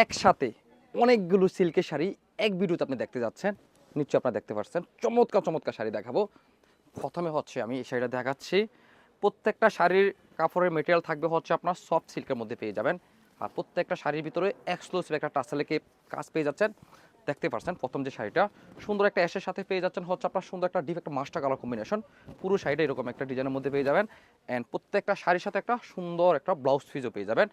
একসাথে অনেকগুলো সিল্কের শাড়ি এক ভিডিওতে আপনি দেখতে যাচ্ছেন। নিশ্চয়ই আপনারা দেখতে পাচ্ছেন চমৎকার চমৎকার শাড়ি দেখাবো। প্রথমে হচ্ছে আমি এই শাড়িটা দেখাচ্ছি। প্রত্যেকটা শাড়ির কাপড়ের মেটেরিয়াল থাকবে হচ্ছে আপনার সফট সিল্কের মধ্যে পেয়ে যাবেন। আর প্রত্যেকটা শাড়ির ভিতরে এক্সক্লুসিভ একটা টাসেলেকে কাজ পেয়ে যাচ্ছেন। দেখতে পাচ্ছেন প্রথম যে শাড়িটা, সুন্দর একটা অ্যাশের সাথে পেয়ে যাচ্ছেন। হচ্ছে আপনার সুন্দর একটা ডিপ একটা মাস্টার কালার কম্বিনেশন। পুরো শাড়িটা এরকম একটা ডিজাইনের মধ্যে পেয়ে যাবেন। অ্যান্ড প্রত্যেকটা শাড়ির সাথে একটা সুন্দর একটা ব্লাউজ পিসও পেয়ে যাবেন।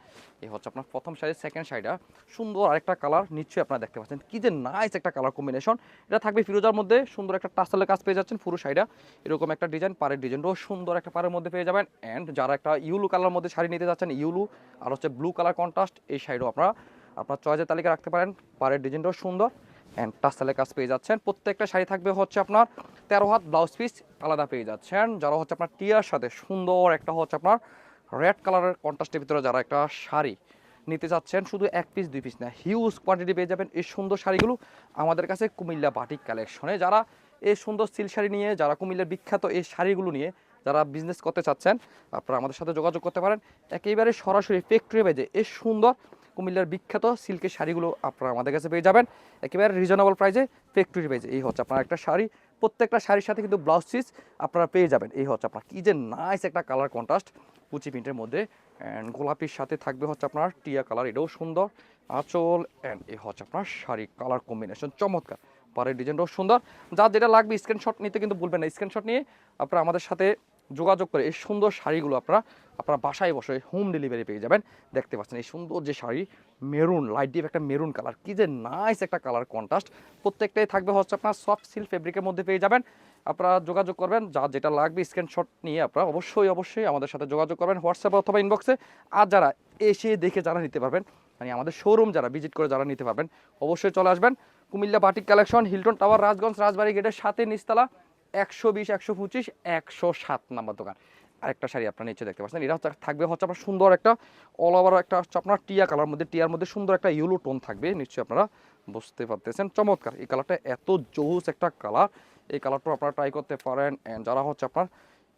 এই হচ্ছে আপনার প্রথম শাড়ির সেকেন্ড শাড়িটা। সুন্দর আরেকটা কালার, নিশ্চয়ই আপনারা দেখতে পাচ্ছেন। কি যে নাইস একটা কালার কম্বিনেশন। এটা থাকবে ফিরোজার মধ্যে, সুন্দর একটা টাসেলের কাজ পেয়ে যাচ্ছেন পুরো শাড়িটা। এরকম একটা ডিজাইন, পাড়ের ডিজাইনটাও সুন্দর একটা পাড়ের মধ্যে পেয়ে যাবেন। অ্যান্ড যারা একটা ইউলু কালার মধ্যে শাড়ি নিতে যাচ্ছেন, ইউলু আর হচ্ছে ব্লু কালার কন্ট্রাস্ট এই শাড়িও আপনারা আপনার চয়েসের তালিকা রাখতে পারেন। পাড়ের ডিজাইনটাও সুন্দর। অ্যান্ড টাসেলের কাজ পেয়ে যাচ্ছেন। প্রত্যেকটা শাড়ি থাকবে হচ্ছে আপনার তেরো হাত ব্লাউজ পিস আলাদা পেয়ে যাচ্ছেন। যারা হচ্ছে আপনার টিয়ার সাথে সুন্দর একটা হচ্ছে আপনার রেড কালারের কন্ট্রাস্টের ভিতরে যারা একটা শাড়ি নিতে চাচ্ছেন, শুধু এক পিস দুই পিস না হিউজ কোয়ান্টিটি পেয়ে যাবেন এই সুন্দর শাড়িগুলো আমাদের কাছে কুমিল্লা বাটিক কালেকশনে যারা এই সুন্দর সিল শাড়ি নিয়ে, যারা কুমিল্লার বিখ্যাত এই শাড়িগুলো নিয়ে, যারা বিজনেস করতে চাচ্ছেন, আপনারা আমাদের সাথে যোগাযোগ করতে পারেন। একেবারে সরাসরি ফ্যাক্টরি বেজে এই সুন্দর কুমিল্লার বিখ্যাত সিল্কের শাড়িগুলো আপনারা আমাদের কাছে পেয়ে যাবেন। একেবারে রিজনেবল প্রাইসে ফ্যাক্টরি বেজে এই হচ্ছে আপনার একটা শাড়ি। প্রত্যেকটা শাড়ির সাথে কিন্তু ব্লাউজ পিস আপনারা পেয়ে যাবেন। এই হচ্ছে আপনার কি যে নাইস একটা কালার কন্ট্রাস্ট কুচি প্রিন্টের মধ্যে। অ্যান্ড গোলাপির সাথে থাকবে হচ্ছে আপনার টিয়া কালার এটাও সুন্দর। আঁচল অ্যান্ড এই হচ্ছে আপনার শাড়ি কালার কম্বিনেশন চমৎকার। পরের ডিজাইনটাও সুন্দর। যার যেটা লাগবে স্ক্রিনশট নিতে কিন্তু ভুলবেন না। স্ক্রিনশট নিয়ে আপনারা আমাদের সাথে যোগাযোগ করে এই সুন্দর শাড়িগুলো আপনারা আপনারা বাসায় বসে হোম ডেলিভারি পেয়ে যাবেন। দেখতে পাচ্ছেন এই সুন্দর যে শাড়ি মেরুন লাইট ডিপ একটা মেরুন কালার কি যে নাইস একটা কালার কন্ট্রাস্ট প্রত্যেকটাই থাকবে হচ্ছে আপনার সফট সিল্ক ফেব্রিকের মধ্যে পেয়ে যাবেন। আপনারা যোগাযোগ করবেন, যা যেটা লাগবে স্ক্রিনশট নিয়ে আপনারা অবশ্যই অবশ্যই আমাদের সাথে যোগাযোগ করবেন হোয়াটসঅ্যাপ অথবা ইনবক্সে আর যারা এসে দেখে যারা নিতে পারবেন মানে আমাদের শোরুম যারা ভিজিট করে যারা নিতে পারবেন, অবশ্যই চলে আসবেন। Comilla batik collection Hilton tower Rajganj Rajbari গেটের সাথে নিচতলা, একশো বিশ, একশো পঁচিশ, একশো সাত নাম্বার দোকান। আরেকটা শাড়ি আপনার নিচে দেখতে পাচ্ছেন। এটা হচ্ছে থাকবে হচ্ছে আপনার সুন্দর একটা অল ওভার একটা হচ্ছে আপনার টিয়া কালার মধ্যে, টিয়ার মধ্যে সুন্দর একটা ইয়েলো টোন থাকবে, নিশ্চয়ই আপনারা বুঝতে পারতেছেন। চমৎকার, এই কালারটা এত জোস একটা কালার এই কালারটা আপনারা ট্রাই করতে পারেন। অ্যান্ড যারা হচ্ছে আপনার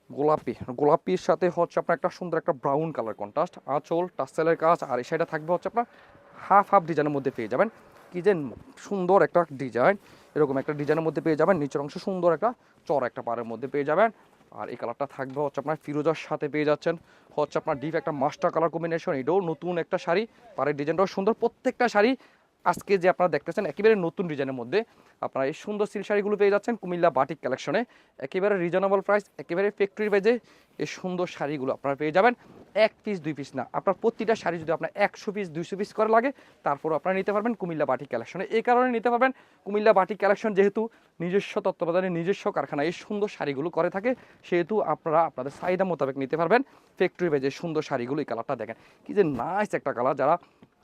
গোলাপি, গোলাপির সাথে হচ্ছে আপনার একটা সুন্দর একটা ব্রাউন কালার কন্ট্রাস্ট আঁচল, টাসেলের কাজ, আর এই শাড়িটা থাকবে হচ্ছে আপনার হাফ হাফ ডিজাইনের মধ্যে পেয়ে যাবেন। কি যে সুন্দর একটা ডিজাইন এরকম একটা ডিজাইনের মধ্যে পেয়ে যাবেন। নিচের অংশ সুন্দর একটা চড় একটা পাড়ের মধ্যে পেয়ে যাবেন। আর এই কালারটা থাকবে হচ্ছে আপনার ফিরোজার সাথে পেয়ে যাচ্ছেন। হচ্ছে আপনার ডিপ একটা মাস্টার কালার কম্বিনেশন এটাও নতুন একটা শাড়ি। পাড়ের ডিজাইনটাও সুন্দর। প্রত্যেকটা শাড়ি আজকে যে আপনারা দেখতেছেন, একেবারে নতুন ডিজাইনের মধ্যে আপনারা এই সুন্দর সিল্ক শাড়িগুলো পেয়ে যাচ্ছেন কুমিল্লা বাটিক কালেকশনে। একেবারে রিজনেবল প্রাইস একেবারে ফ্যাক্টরি বেজে এই সুন্দর শাড়িগুলো আপনারা পেয়ে যাবেন। এক পিস দুই পিস না, আপনার প্রতিটা শাড়ি যদি আপনার একশো পিস দুইশো পিস করে লাগে, তারপর আপনারা নিতে পারবেন কুমিল্লা বাটিক কালেকশনে। এই কারণে নিতে পারবেন কুমিল্লা বাটিক কালেকশন যেহেতু নিজস্ব তত্ত্বাবধানে, নিজস্ব কারখানা এই সুন্দর শাড়িগুলো করে থাকে, সেহেতু আপনারা আপনাদের চাহিদা মোতাবেক নিতে পারবেন। ফ্যাক্টরি বেজে সুন্দর শাড়িগুলো এই কালারটা দেখেন। কি যে নাইস একটা কালার, যারা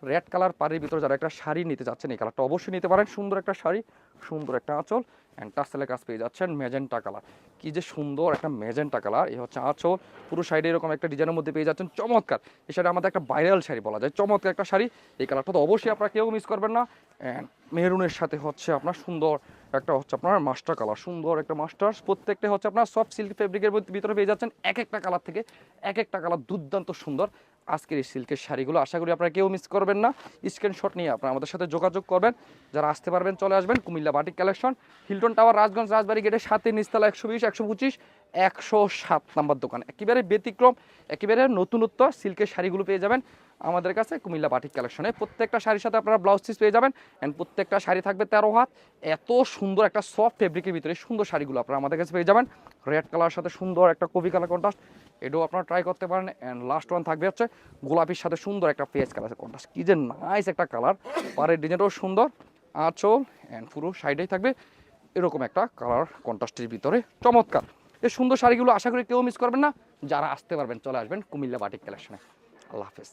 রেড কালার পাড়ির ভিতরে যারা একটা শাড়ি নিতে চাচ্ছেন এই কালারটা অবশ্যই নিতে পারেন। সুন্দর একটা শাড়ি, সুন্দর একটা আঁচল অ্যান্ড টার্সেলের কাজ পেয়ে যাচ্ছেন ম্যাজেন্টা কালার। কি যে সুন্দর একটা ম্যাজেন্টা কালার, এই হচ্ছে আঁচল। পুরো শাড়ি এরকম একটা ডিজাইনের মধ্যে পেয়ে যাচ্ছেন। চমৎকার! এই শাড়ি আমাদের একটা ভাইরাল শাড়ি বলা যায়। চমৎকার একটা শাড়ি। এই কালারটা তো অবশ্যই আপনারা কেউ মিস করবেন না। অ্যান্ড মেহরুনের সাথে হচ্ছে আপনার সুন্দর একটা হচ্ছে আপনার মাস্টার কালার। সুন্দর একটা মাস্টার প্রত্যেকটা হচ্ছে আপনার সফট সিল্ক ফেব্রিকের ভিতরে পেয়ে যাচ্ছেন। এক একটা কালার থেকে এক একটা কালার দুর্দান্ত সুন্দর। আজকের এই সিল্কের শাড়িগুলো। আশা করি আপনারা কেউ মিস করবেন না। স্ক্রিনশট নিয়ে আপনারা আমাদের সাথে যোগাযোগ করবেন। যারা আসতে পারবেন, চলে আসবেন। Comilla batik collection Hilton tower Rajganj, Rajbari গেটের সাথে নিচতলা একশো বিশ, একশো পঁচিশ, একশো সাত নাম্বার দোকান। একেবারে ব্যতিক্রম, একেবারে নতুনত্ব সিল্কের শাড়িগুলো পেয়ে যাবেন আমাদের কাছে কুমিল্লা বাটিক কালেকশনে প্রত্যেকটা শাড়ির সাথে আপনারা ব্লাউজ পিস পেয়ে যাবেন। অ্যান্ড প্রত্যেকটা শাড়ি থাকবে তেরো হাত। এত সুন্দর একটা সফট ফেব্রিকের ভিতরে সুন্দর শাড়িগুলো আপনারা আমাদের কাছে পেয়ে যাবেন। রেড কালার সাথে সুন্দর একটা কবি কালার কন্ট্রাস্ট এটাও আপনারা ট্রাই করতে পারেন। অ্যান্ড লাস্ট ওয়ান থাকবে হচ্ছে গোলাপির সাথে সুন্দর একটা ফেস কালার আছে কন্ট্রাস্ট কী যে নাইস একটা কালার পাড়ের ডিজাইনটাও সুন্দর, আঁচল অ্যান্ড পুরো সাইডেই থাকবে এরকম একটা কালার কন্টাস্টের ভিতরে। চমৎকার। এই সুন্দর শাড়িগুলো আশা করি কেউ মিস করবেন না। যারা আসতে পারবেন, চলে আসবেন কুমিল্লা বাটিক কালেকশনে আল্লাহ হাফেজ।